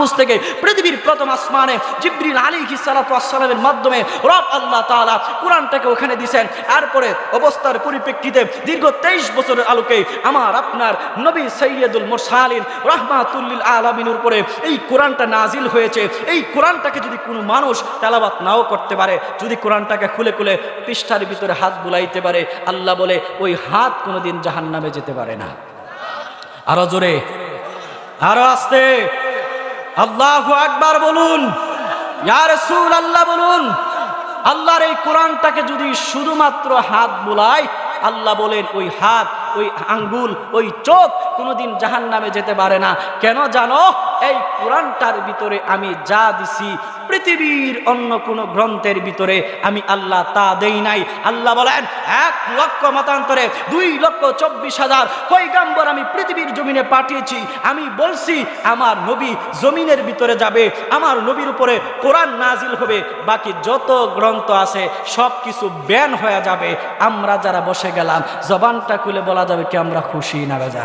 মাহফুজ থেকে পৃথিবীর প্রথম আসমানে জিব্রিল আলী সালাতামের মাধ্যমে রব আল্লাহ তাআলা কোরআনটাকে ওখানে দিছেন। তারপরে অবস্থার পরিপ্রেক্ষিতে দীর্ঘ তেইশ বছরের আলোকে আমার আপনার নবী সৈয়দুল মুরসালিন রহমাতুল্লিল আলমিনের উপরে এই কোরআনটা নাজিল হয়েছে। এই কোরআনটাকে যদি কোনো মানুষ তেলাবাত নাও করতে পারে, যদি কোরআনটাকে খুলে খুলে পৃষ্ঠার ভিতরে হাত বুলাইতে পারে, আল্লাহ বলে ওই হাত কোনোদিন জাহান নামে যেতে পারে না। আরও জোরে, আরও আসতে। আল্লাহ আকবার বলুন ইয়ার সুল আল্লাহ বলুন, আল্লাহর এই কোরআনটাকে যদি শুধুমাত্র হাত বোলায় আল্লাহ বলেন ওই হাত, ওই আঙ্গুল, ওই চোখ কোনোদিন জাহান নামে যেতে পারে না। কেন জানো? এই কোরআনটার ভিতরে আমি যা দিছি, পৃথিবীর অন্য কোনো গ্রন্থের ভিতরে আমি আল্লাহ তা দেই নাই। আল্লাহ বলেন, এক লক্ষ মতান্তরে দুই লক্ষ চব্বিশ হাজার পৈগাম্বর আমি পৃথিবীর জমিনে পাঠিয়েছি। আমি বলছি, আমার নবী জমিনের ভিতরে যাবে, আমার নবীর উপরে কোরআন নাজিল হবে, বাকি যত গ্রন্থ আছে সব কিছু ব্যান হয়ে যাবে। আমরা যারা বসে গেলাম, জবানটা খুলে বলা যাবে কি আমরা খুশি না বেজা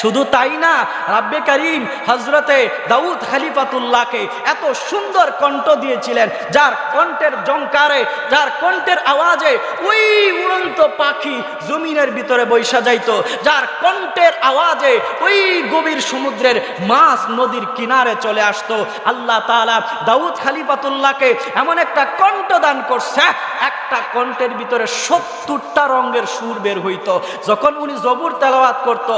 শুধু তাই না, রাব্বে করিম হজরতে দাউদ খালিফাতুল্লাহকে এত সুন্দর কণ্ঠ দিয়েছিলেন, যার কণ্ঠের জঙ্কারে যার কণ্ঠের আওয়াজে ওই উড়ন্ত পাখি জমিনের ভিতরে বৈশা যাইত, যার কণ্ঠের আওয়াজে ওই গভীর সমুদ্রের মাছ নদীর কিনারে চলে আসতো। আল্লাহ তাআলা দাউদ খালিফাতুল্লাহকে এমন একটা কণ্ঠ দান করছে, একটা কণ্ঠের ভিতরে সত্তরটা রঙের সুর বের হইতো। যখন উনি জবুর তেলাওয়াত করত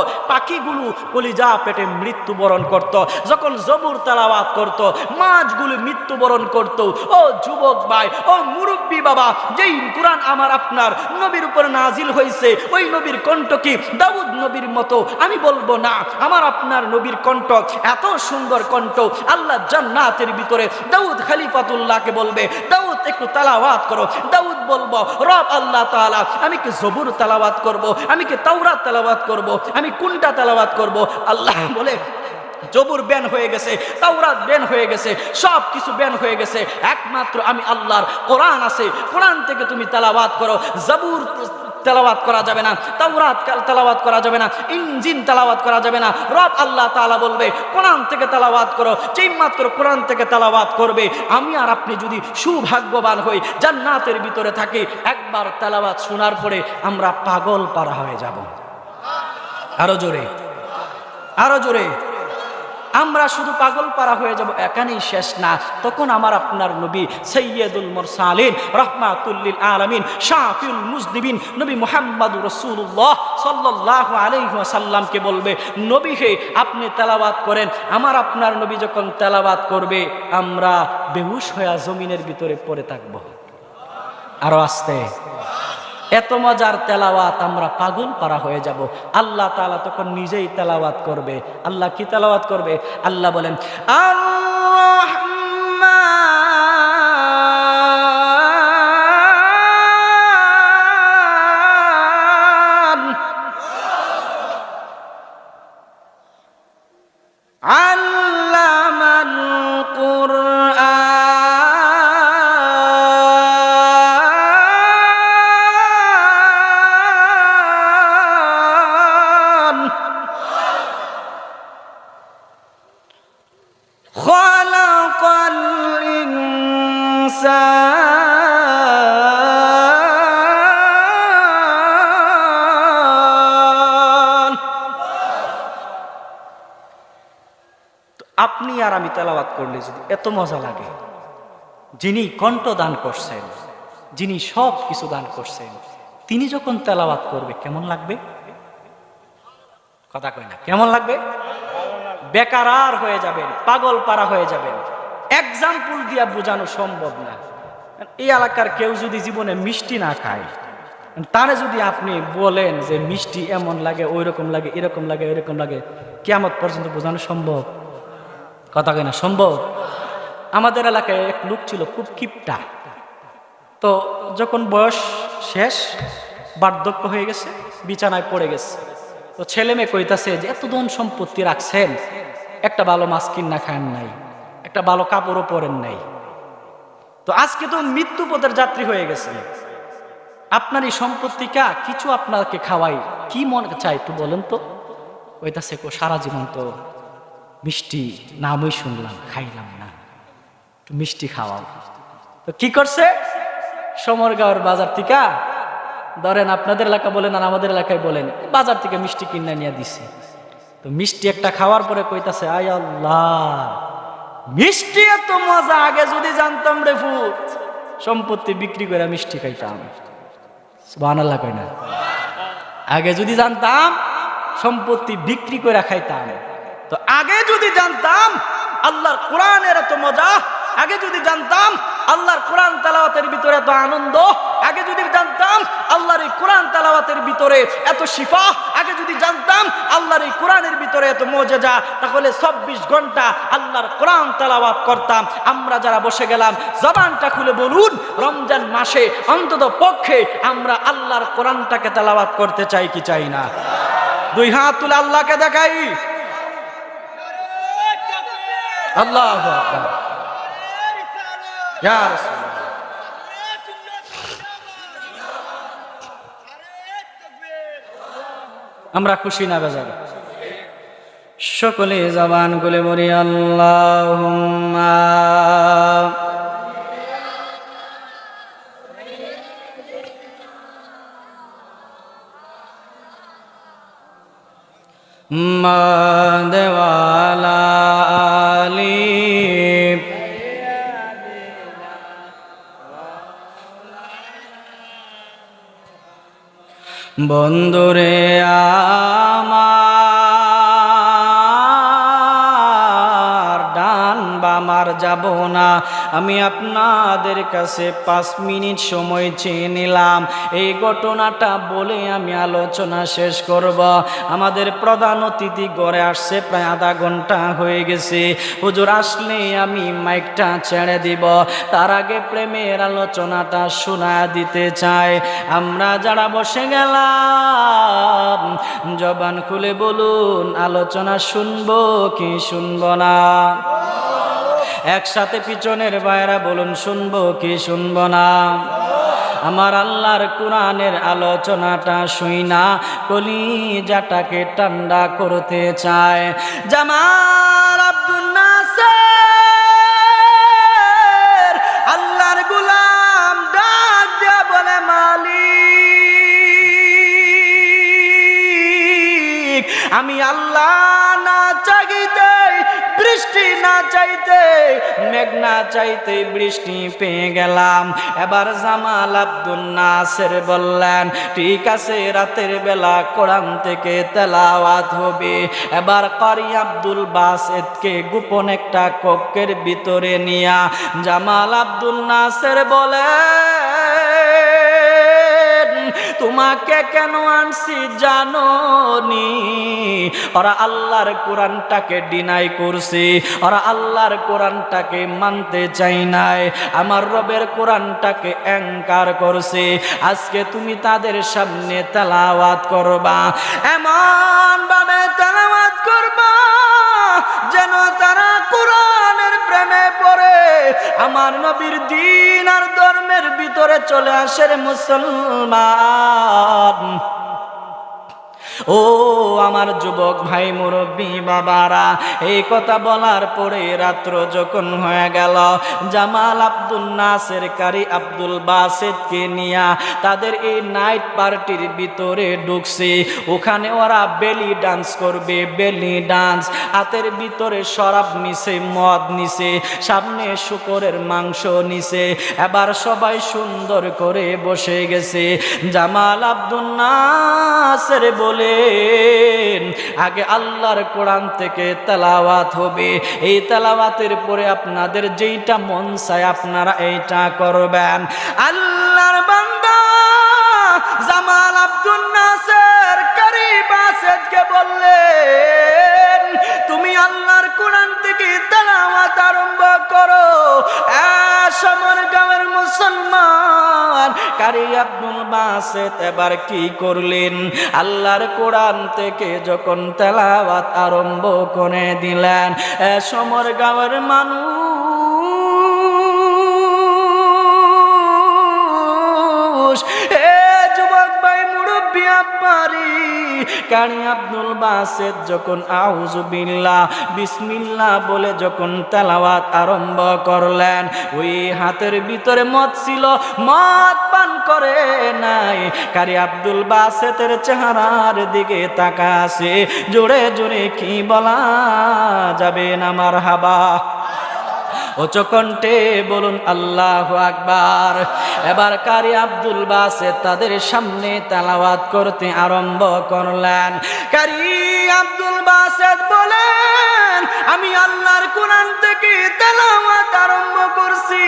পাখিগুলো কলিজা পেটে মৃত্যুবরণ করত, যখন জবুর তেলাওয়াত করত, মাছগুলো মৃত্যুবরণ করত। ও যুবক ভাই, ও মুরব্বী বাবা, যেই কোরআন আমার আপনার নবীর উপরে নাজিল হয়েছে ওই নবীর কণ্ঠ কি দাউদ নবীর মতো? আমি বলব না, আমার আপনার নবীর কণ্ঠ এত সুন্দর কণ্ঠ, আল্লাহ জান্নাতের ভিতরে দাউদ খালিফাতুল্লাহকে বলবে, দাউদ, একটু তালাওয়াত করো। দাউদ বলব, রব আল্লাহ তাআলা, আমি কি জবুর তালাওয়াত করব? আমি কি তাওরাত তালাওয়াত করব? আমি কোনটা তালাওয়াত করব। আল্লাহ বলে জবুর ব্যান হয়ে গেছে, তাওরাত ব্যান হয়ে গেছে সব কিছু ব্যান হয়ে গেছে। একমাত্র আমি আল্লাহর কোরআন আছে, কোরআন থেকে তুমি তালাওয়াত করো। জাবুর তেলাওয়াত করা যাবে না, তাওরাত তেলাওয়াত করা যাবে না ইঞ্জিন তেলাওয়াত করা যাবে না। রব আল্লাহ তাআলা বলবে, কোরআন থেকে তেলাওয়াত করো, যেই মাত্র কোরআন থেকে তেলাওয়াত করবে। আমি আর আপনি যদি সুভাগ্যবান হই, জান্নাতের ভিতরে থাকি, একবার তেলাওয়াত শোনার পরে আমরা পাগল পারা হয়ে যাব। আরও জোরে। আরও জোরে। আমরা শুধু পাগল পারা হয়ে যাব, এখানেই শেষ না। তখন আমার আপনার নবী সৈয়দুল মোরসালিন রহমাতুল্লিল আলমিন, শাফিউল মুজদিবিন, নবী মোহাম্মদ রসুল্লাহ সাল্লাহ আলহাসাল্লামকে বলবে, নবী হে, আপনি তেলাবাত করেন। আমার আপনার নবী যখন তেলাবাত করবে, আমরা বেহুশ হয়ে জমিনের ভিতরে পড়ে থাকব। আরও আসতে। এত মজার তেলাওয়াত আমরা পাগল পারা হয়ে যাব। আল্লাহ তালা তখন নিজেই তেলাওয়াত করবে। আল্লাহ কি তেলাওয়াত করবে? আল্লাহ বলেন আল্লামাল আপনি আর আমি তেলাওয়াত করলে যদি এত মজা লাগে। যিনি কণ্ঠ দান করছেন, যিনি সব কিছু দান করছেন, তিনি যখন তেলাওয়াত করবে, কেমন লাগবে? কথা কয় না, কেমন লাগবে? বেকারার হয়ে যাবেন, পাগল পারা হয়ে যাবেন। এক্সাম্পল দিয়া বোঝানো সম্ভব না। এই এলাকার কেউ যদি জীবনে মিষ্টি না খায়, তারে যদি আপনি বলেন যে মিষ্টি এমন লাগে ওই রকম লাগে, এরকম লাগে এরকম লাগে কেমন পর্যন্ত বোঝানো সম্ভব? কথা কয় না, সম্ভব? আমাদের এলাকায় এক লোক ছিল খুব কিপটা। তো যখন বয়স শেষ, বার্ধক্য হয়ে গেছে, বিছানায় পড়ে গেছে। তো ছেলে মেয়ে কইতাছে যে, এত ধন সম্পত্তি রাখছেন, একটা ভালো মাছ কিনা খান নাই, একটা ভালো কাপড়ও পরেন নাই। তো আজকে তো মৃত্যু পথের যাত্রী হয়ে গেছে। আপনার এই সম্পত্তিকা কিছু আপনাকে খাওয়াই, কি মন চাই একটু বলেন তো? কইতাছে কো, সারা জীবন তো মিষ্টি নামই শুনলাম, খাইলাম না। মিষ্টি খাওয়াও। তো কি করছে? সমরগাঁওয়ের বাজার থেকে ধরেন আপনাদের এলাকা বলেন আর আমাদের এলাকায় বলেন, বাজার থেকে মিষ্টি কিনে নিয়ে দিছে। তো মিষ্টি একটা খাওয়ার পরে কইতাছে, আয় আল্লাহ, মিষ্টি এত মজা, আগে যদি জানতাম রে ফুট সম্পত্তি বিক্রি করে মিষ্টি খাইতাম। সুবহানাল্লাহ কই না। আগে যদি জানতাম, সম্পত্তি বিক্রি করে খাইতাম। তো আগে যদি জানতাম, আল্লাহর কোরআনের এত মজা, আগে যদি জানতাম, আল্লাহর কোরআন তালাওয়াতের ভিতরে এত আনন্দ, আগে যদি জানতাম, আল্লাহর এই কোরআন তালাওয়াতের ভিতরে এত শিফা, আগে যদি জানতাম, আল্লাহর এই কোরআনের ভিতরে এত মজেজা, তাহলে চব্বিশ ঘণ্টা আল্লাহর কোরআন তালাওয়াত করতাম। আমরা যারা বসে গেলাম, জবানটা খুলে বলুন, রমজান মাসে অন্তত পক্ষে আমরা আল্লাহর কোরআনটাকে তালাওয়াত করতে চাই কি চাই না? দুই হাত তুলে আল্লাহকে দেখাই। আল্লাহ আমরা খুশি না বেজার? সকলে জবান গুলে মরি আল্লাহ দেওয়ালা আলী বন্ধুরে আমার ডান বামার যাব না। আমি আপনাদের কাছে পাঁচ মিনিট সময় চেয়ে নিলাম। এই ঘটনাটা বলে আমি আলোচনা শেষ করব। আমাদের প্রধান অতিথি গড়ে আসছে, প্রায় আধা ঘণ্টা হয়ে গেছে। হুজুর আসলে আমি মাইকটা ছেড়ে দিব। তার আগে প্রেমের আলোচনাটা শোনা দিতে চাই। আমরা যারা বসে গেলাম, জবান খুলে বলুন, আলোচনা শুনব কি শুনব না? একসাথে পিছনের বাইরা বলুন, শুনব কি শুনব না? আমার আল্লাহর কোরআনের আলোচনাটা শুই না, কলিজাটাকে ঠান্ডা করতে চায়। জামাল আব্দুল আল্লাহর গুলাম ডাক বলে, মালিক, আমি আল্লাহ না চাইতে বৃষ্টি না চাইতে, মেঘ না চাইতে বৃষ্টি পেয়ে গেলাম। এবার জামাল আব্দুল নাসের বললেন, ঠিক আছে, রাতের বেলা কোরআন থেকে তেলাওয়াত হবে। এবার কারি আব্দুল বাসেদকে গোপন একটা কক্ষের ভিতরে নিয়া। জামাল আব্দুল নাসের বলে তোমাকে কেন আনছি জানো নি ওরা আল্লাহর কোরআনটাকে ডিনাই করছে। ওরা আল্লাহর কোরআনটাকে মানতে চাই নাই। আমার রবের কোরআনটাকে অ্যাঙ্কার করছে। আজকে তুমি তাদের সামনে তেলাওয়াত করবা। এমন ভাবে তেলাওয়াত করবা যেন তারা কোরআনের প্রেমে পড়ে। আমার নবীর দিন আর ধর্মের ভিতরে চলে আসে মুসলমান। ও আমার যুবক ভাই মুরব্বী বাবারা, এই কথা বলার পরে রাত্র যখন হয়ে গেল, জামাল আব্দুল নাসের কারি আব্দুল বাসেদকে নিয়া তাদের এই নাইট পার্টির ভিতরে ঢুকছে। ওখানে ওরা বেলি ডান্স করবে, বেলি ডান্স। হাতের ভিতরে শরাব নিছে, মদ নিছে, সামনে শুকরের মাংস নিছে। এবার সবাই সুন্দর করে বসে গেছে। জামাল আব্দুল নাসের বলে আগে আল্লাহর কোরআন থেকে তেলাওয়াত হবে। এই তেলাওয়াতের পরে আপনাদের যেইটা মন চায় আপনারা এইটা করবেন। আল্লাহর বান্দা জামাল আব্দুল নাসের করিব আসাদকে বললেন, তুমি আল্লাহর কোরআন থেকে তেলাওয়াত আরম্ভ করো। সমর গাঁয়ের কারি আব্দুল বাসেত এবার কি করলেন? আল্লাহর কোরআন থেকে যখন তেলাওয়াত আরম্ভ করে দিলেন সমর গাঁয়ের মানুষ মুরব্বী কারি আব্দুল বাসেদ যখন আউজুবিল্লাহ বিসমিল্লাহ বলে যখন তেলাওয়াত আরম্ভ করলেন, ওই হাতের ভিতরে মদ ছিল, মদ পান করে নাই। কারি আব্দুল বাসেতের চেহারার দিকে তাকাছে জোরে জোরে কি বলা যাবে না আমার হাবা উচ্চ বলুন, আল্লাহ আকবার। এবার কারি আব্দুল বাসে তাদের সামনে তেলাওয়াত করতে আরম্ভ করলেন। কারি আব্দুল বাসেদ বলেন, আমি আল্লাহর কোরআন থেকে তেলাওয়াত আরম্ভ করছি।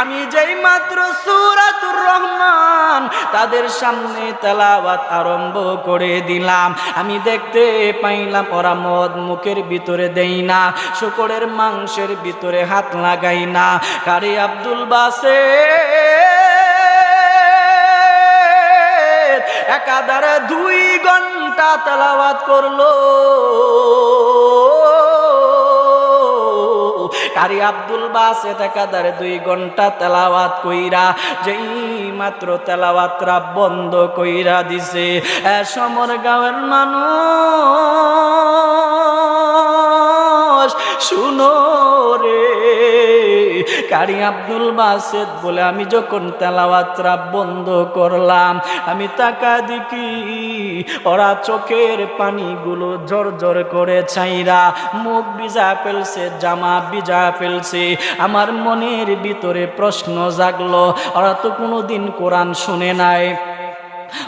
আমি যেই মাত্র সুরাতুর রহমান তাদের সামনে তেলাওয়াত আরম্ভ করে দিলাম। আমি দেখতে পাইলাম, ওরা মদ মুখের ভিতরে দেই না, শুকরের মাংসের ভিতরে হাত লাগাই না। কারি আব্দুল বাসে একাধারে দুই ঘণ্টা তেলাওয়াত করল। কারি আব্দুল বাসে একাধারে দুই ঘণ্টা তেলাওয়াত কইরা, যেই মাত্র তেলাওয়াতরা বন্ধ কইরা দিছে। এ সমর গাঁয়ের মানুষ শুনো রে। কারি আব্দুল বাসেদ বলে, আমি যখন তেলাওয়াতরা বন্ধ করলাম, আমি তাকা দেখি ওরা চোখের পানিগুলো জোর জোর করে ছাইরা, মুখ ভিজা ফেলছে, জামা ভিজা ফেলছে। আমার মনের ভিতরে প্রশ্ন জাগলো, ওরা তো কোনোদিন কোরআন শুনে নাই।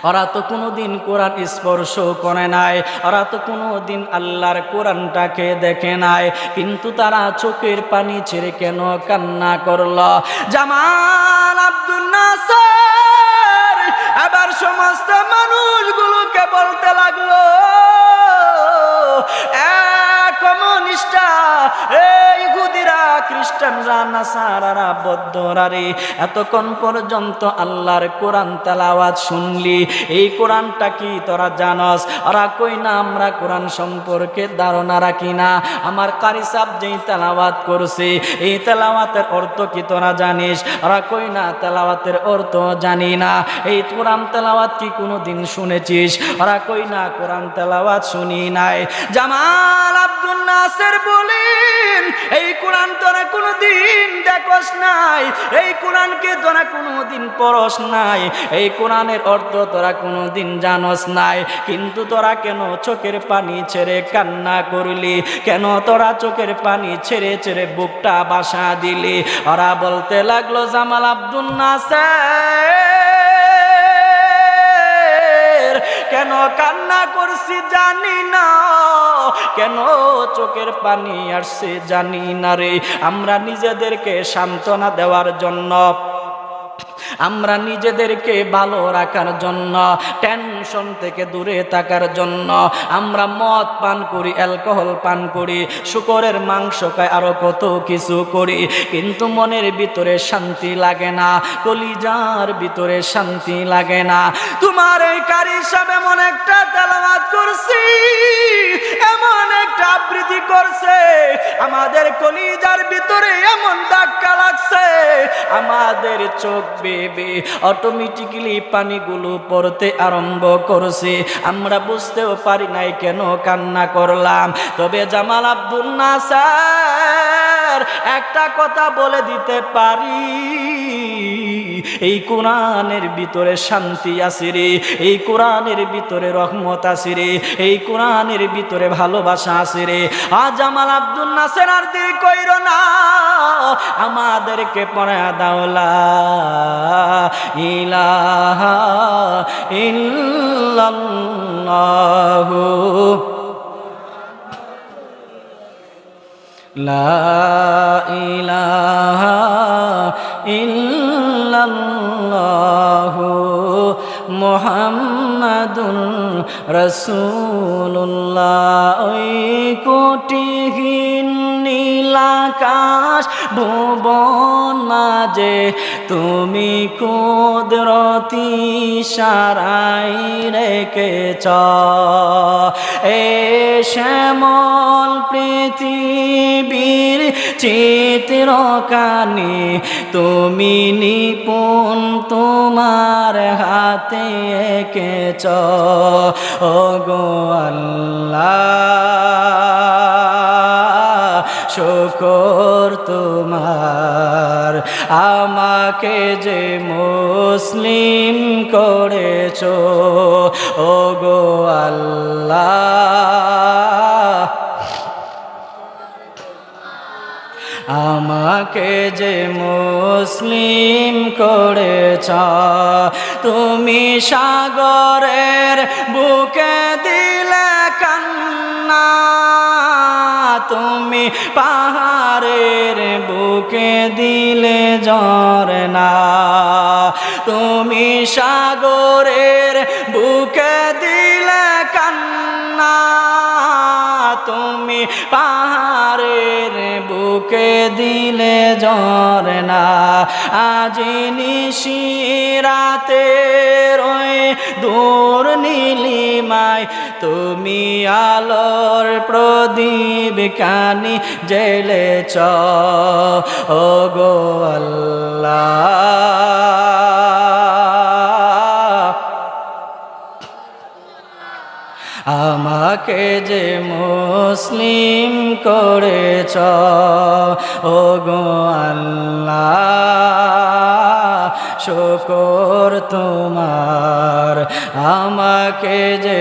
ওরা তো কোনোদিন কোরআন স্পর্শ করে নাই, ওরা তো কোনোদিন আল্লাহর কোরআনটাকে দেখে নাই, কিন্তু তারা চোখের পানি ছেড়ে কেন কান্না করল? জামাল আব্দুল নাসর, এবার সমস্ত মানুষগুলোকে বলতে লাগল কমিউনিস্টরা, এই হুদিরা খ্রিস্টানরা বৌদ্ধরা রে এতক্ষণ পর্যন্ত আল্লাহর কোরআন শুনলি। এই কোরআনটা কি তোরা জানস? ওরা কই না, আমরা কোরআন সম্পর্কে ধারণা রাখি না। আমার কারি সাহ যেই তেলাওয়াত করছে, এই তেলাওয়াতের অর্থ কি তোরা জানিস? ওরা কই না, তেলাওয়াতের অর্থ জানি না। এই কোরআন তেলাওয়াত কি কোনো দিন শুনেছিস? ওরা কই না, কোরআন তেলাওয়াত শুনি নাই। জামাল নাসের বলেন, এই কোরআন তোরা দেখস নাই, এই কোরআনকে তোরা পড়স নাই, এই কোরআনের অর্থ তোরা জানস নাই, কিন্তু তোরা কেন চোখের পানি ছেড়ে কান্না করলি? কেন তোরা চোখের পানি ছেড়ে ছেড়ে বুকটা বাসা দিলি? ওরা বলতে লাগল, জামাল আব্দুল নাসের। করছি, জানি না। কেন চোখের পানি আসছে জানি না রে। আমরা নিজেদেরকে সান্ত্বনা দেওয়ার জন্য আমরা নিজেদেরকে ভালো রাখার জন্য টেনশন থেকে দূরে থাকার জন্য, আমরা মদ পান করি অ্যালকোহল পান করি, শুকরের মাংস খাই, আরও কত কিছু করি। কিন্তু মনের ভিতরে শান্তি লাগে না, কলিজার ভিতরে শান্তি লাগে না। তোমার এই কারি হিসাবে এমন একটা তেলাওয়াত করছি, এমন একটা আবৃত্তি করছে, আমাদের কলিজার ভিতরে এমন ধাক্কা লাগছে, আমাদের চোখ বেবে অটোমেটিক্যালি পানিগুলো পড়তে আরম্ভ করছে। আমরা বুঝতেও পারি নাই কেন কান্না করলাম। তবে জামাল আব্দুল নাসার একটা কথা বলে দিতে পারি। এই কোরআনের ভিতরে শান্তি আছে রে, এই কোরআনের ভিতরে রহমত আছে রে, এই কোরআনের ভিতরে ভালোবাসা আছে রে। আজ আমার আব্দুল নাসের আর দেরি কইর না, আমাদেরকে পড়া দাওলা ইলাহা ইল্লাল্লাহু। লা ইলাহা রসুল্লাহ ওই কোটিহীন নীলাকাশ ভুবন মাঝে, তুমি কুদরতি সারাই রেখেছ। এ শ্যামল পৃথিবীর চিত্রকানি, তুমি নিপুণ তোমার হাতে এঁকেছ। ও গো আল্লাহ। শুকর তোমার। আমাকে যে মুসলিম করেছ ও গো আল্লাহ। আমাকে যে মুসলিম করেছ, তুমি সাগরের বুকে দিলে তুমি পাহাড়ের বুকে দিলে ঝরনা তুমি সাগরের বুকে দিলে কান্না। তুমি পাহাড়ের বুকে দিলে ঝরনা আজি নিশিরাতে রয়ে দূর নীলিমায় তুমি আলোর প্রদীপ কানি জেলেছ। ও গো আল্লাহ। আমাকে যে মুসলিম করেছ ও গো আল্লাহ। শকর তোমার, আমাকে যে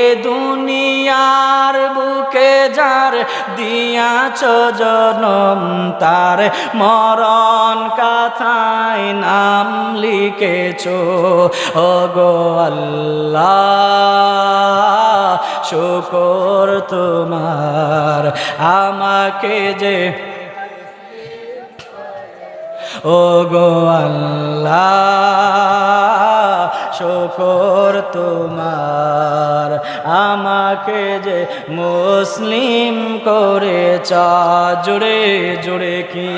দিয়াছ জনম, তার মরণ কথায় নাম লিখেছ। ও গো আল্লাহ, শুকর তোমার। আমাকে যে ও গো আল্লাহ শকর তোমার। আমাকে যে মুসলিম করে চা জুড়ে জুড়ে কি